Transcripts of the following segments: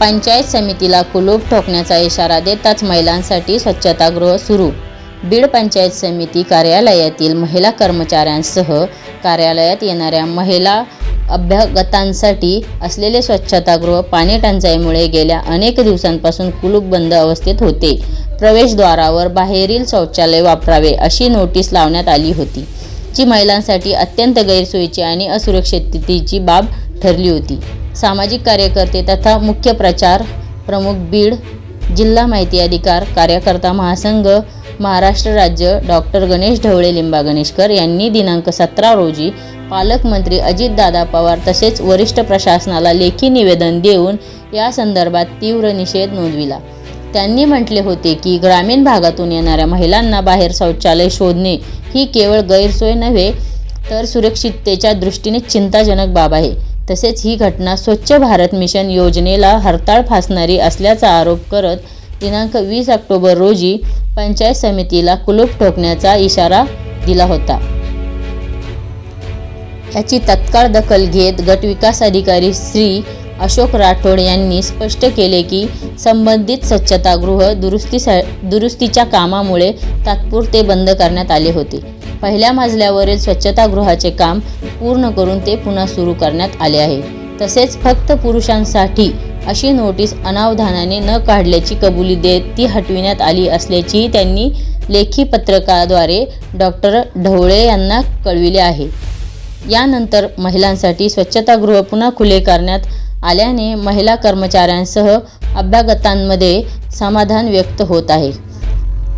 पंचायत समितीला कुलूप ठोकण्याचा इशारा देताच महिलांसाठी स्वच्छतागृह सुरू. बीड पंचायत समिती कार्यालयातील महिला कर्मचाऱ्यांसह कार्यालयात येणाऱ्या महिला अभ्यागतांसाठी असलेले स्वच्छतागृह पाणी टंचाईमुळे गेल्या अनेक दिवसांपासून कुलूप बंद अवस्थेत होते. प्रवेशद्वारावर बाहेरील शौचालय वापरावे अशी नोटीस लावण्यात आली होती जी महिलांसाठी अत्यंत गैरसोयीची आणि असुरक्षिततेची बाब ठरली होती. सामाजिक कार्यकर्ते तथा मुख्य प्रचार प्रमुख बीड जिल्हा माहिती अधिकार कार्यकर्ता महासंघ महाराष्ट्र राज्य डॉक्टर गणेश ढवळे लिंबा गणेशकर यांनी दिनांक सतरा रोजी पालकमंत्री अजितदादा पवार तसेच वरिष्ठ प्रशासनाला लेखी निवेदन देऊन या संदर्भात तीव्र निषेध नोंदविला. त्यांनी म्हटले होते की ग्रामीण भागातून येणाऱ्या महिलांना बाहेर शौचालय शोधणे ही केवळ गैरसोय नव्हे तर सुरक्षिततेच्या दृष्टीने चिंताजनक बाब आहे. तसेच ही घटना स्वच्छ भारत मिशन योजनेला हरताळ फासणारी असल्याचा आरोप करत दिनांक वीस ऑक्टोबर रोजी पंचायत समितीला कुलूप ठोकण्याचा इशारा दिला होता. याची तत्काळ दखल घेत गटविकास अधिकारी श्री अशोक राठोड यांनी स्पष्ट केले की संबंधित स्वच्छतागृह दुरुस्तीसा दुरुस्तीच्या कामामुळे तात्पुरते बंद करण्यात आले होते. पहिल्या मजल्यावरील स्वच्छतागृहाचे काम पूर्ण करून ते पुन्हा सुरू करण्यात आले आहे. तसेच फक्त पुरुषांसाठी अशी नोटीस अनावधानाने न काढल्याची कबुली देत ती हटविण्यात आली असल्याचीही त्यांनी लेखी पत्रकाद्वारे डॉक्टर ढवळे यांना कळविले आहे. यानंतर महिलांसाठी स्वच्छतागृह पुन्हा खुले करण्यात आल्याने महिला कर्मचाऱ्यांसह अभ्यागतांमध्ये समाधान व्यक्त होत आहे.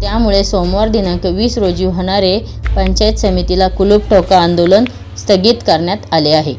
त्यामुळे सोमवार दिनांक वीस रोजी होणारे पंचायत समितीला कुलूप ठोका आंदोलन स्थगित करण्यात आले आहे.